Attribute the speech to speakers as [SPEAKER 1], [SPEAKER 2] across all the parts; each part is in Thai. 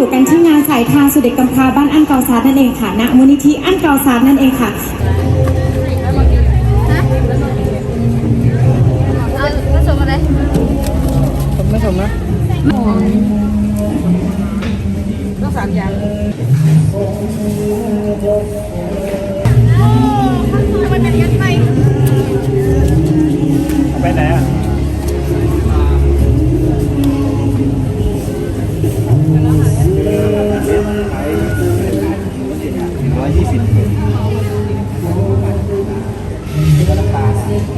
[SPEAKER 1] อยู่กันที่งานสายทางสุดเด็จกำพร้าบ้านอันเกาซาดนั่นเองค่ะณมูลนิธิอันเกาซาดนั่นเองค่ะ
[SPEAKER 2] เอาผสมอะไร
[SPEAKER 3] ผมไม่สมนะต้องสามอย่าง
[SPEAKER 4] ก็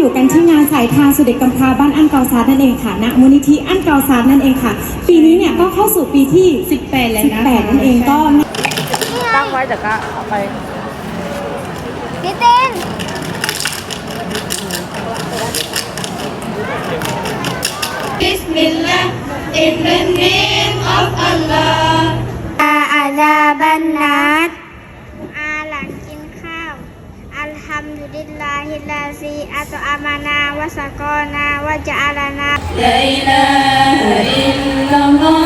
[SPEAKER 3] อยู่
[SPEAKER 2] กัน
[SPEAKER 1] ที่งานสายทานสุดเด็กกำพร้าบ้านอันเกาซาดนั่นเองค่ะณมูลนิธิอันเกาซาดนั่นเองค่ะ ปีนี้เนี่ยก็เข้าสู่ปีที่ 18 แล้วนะ18นั่นเองก็
[SPEAKER 3] ตั้งไว้แต่ก็เอาไป
[SPEAKER 2] พี่เต้น
[SPEAKER 5] อาอาดาบันนัด الذي أطعمنا وسقانا وجعلنا
[SPEAKER 6] لا إله إلا الله